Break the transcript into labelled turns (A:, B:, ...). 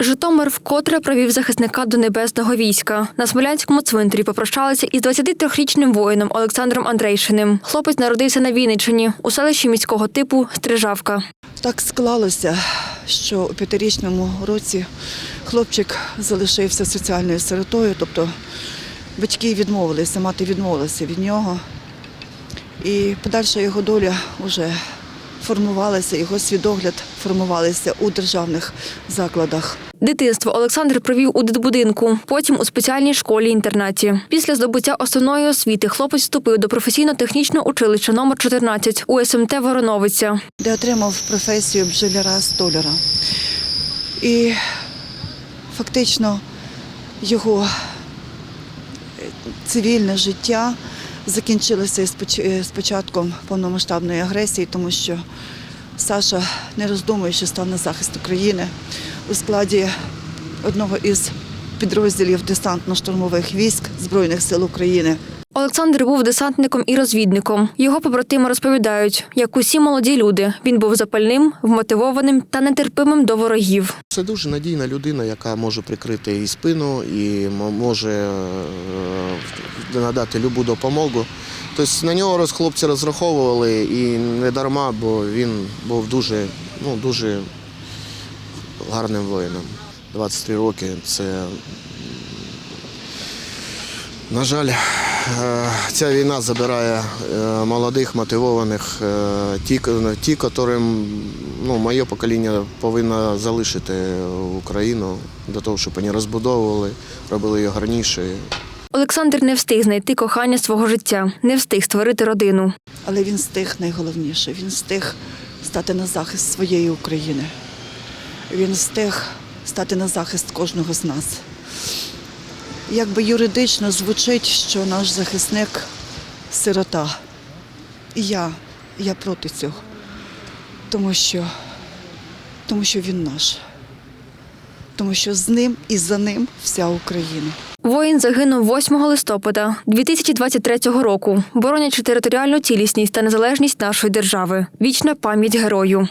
A: Житомир вкотре провів захисника до небесного війська. На Смолянському цвинтарі попрощалися із 23-річним воїном Олександром Андрейшиним. Хлопець народився на Вінниччині у селищі міського типу Стрижавка.
B: Так склалося, що у п'ятирічному році хлопчик залишився соціальною сиротою, тобто батьки відмовилися, мати відмовилася від нього. І подальша його доля вже формувалася, його свідогляд формувалися у державних закладах.
A: Дитинство Олександр провів у дитбудинку, потім у спеціальній школі-інтернаті. Після здобуття основної освіти хлопець вступив до професійно-технічного училища номер 14 у СМТ Вороновиця.
B: де отримав професію бджоляра-столяра. І фактично його е, цивільне життя поч- е, з початком повномасштабної агресії, тому що Саша, не роздумуючи, став на захист України у складі одного із підрозділів десантно-штурмових військ Збройних сил України.
A: Олександр був десантником і розвідником. Його побратими розповідають, як усі молоді люди, він був запальним, вмотивованим та нетерпимим до ворогів.
C: Це дуже надійна людина, яка може прикрити і спину, і може е, надати любу допомогу. Тобто на нього хлопці розраховували і не дарма, бо він був дуже, ну, дуже гарним воїном. 23 роки це, на жаль, ця війна забирає е, молодих, мотивованих, е, ті, ті, котрим ну, моє покоління повинно залишити Україну для того, щоб вони розбудовували, робили її гарнішою.
A: Олександр не встиг знайти кохання свого життя, не встиг створити родину.
B: Але він встиг найголовніше. Він встиг стати на захист своєї України. Він встиг стати на захист кожного з нас. Якби юридично звучить, що наш захисник сирота. І я, я проти цього. Тому що, тому що він наш. Тому що з ним і за ним вся Україна.
A: Воїн загинув 8 листопада 2023 року, боронячи територіальну цілісність та незалежність нашої держави. Вічна пам'ять герою.